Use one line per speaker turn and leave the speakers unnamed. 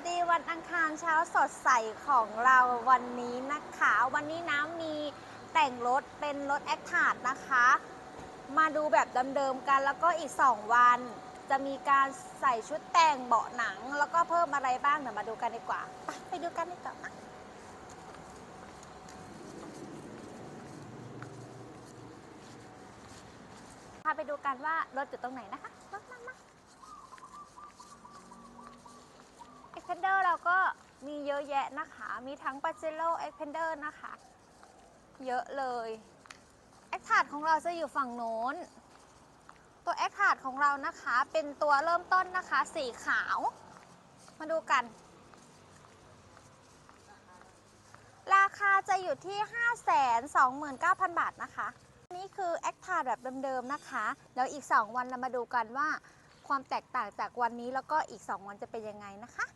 สดีวันอังคารเช้าสดใสของเราวันนี้นะคะ วันนี้น้ำมีแต่งรถเป็นรถแอคทาร์ดนะคะ มาดูแบบเดิมๆกันแล้วก็อีก 2 วัน จะมีการใส่ชุดแต่งเบาะหนัง แล้วก็เพิ่มอะไรบ้างเดี๋ยวมาดูกันดีกว่าไปไปดูกันดีกว่านะพาไปดูกันว่ารถอยู่ตรงไหนนะคะมามามา เอ็กเพนเดอร์เราก็มีเย อะแยะนะคะ มีทั้งปาเจโร่เอ็กเพนเดอร์นะคะ เยอะเลยแอคทาดของเราจะอยู่ฝั่งโน้น ตัวแอคทาดของเรานะคะ เป็นตัวเริ่มต้นนะคะ สีขาว มาดูกัน ราคาจะอยู่ที่ 529,000 บาทนะคะ นี่คือแอคทาร์ดแบบเดิมๆนะคะ เดี๋ยวอีก 2 วันเรามาดูกันว่าความแตกต่างจากวันนี้แล้วก็อีก 2 วันจะเป็นยังไงนะคะ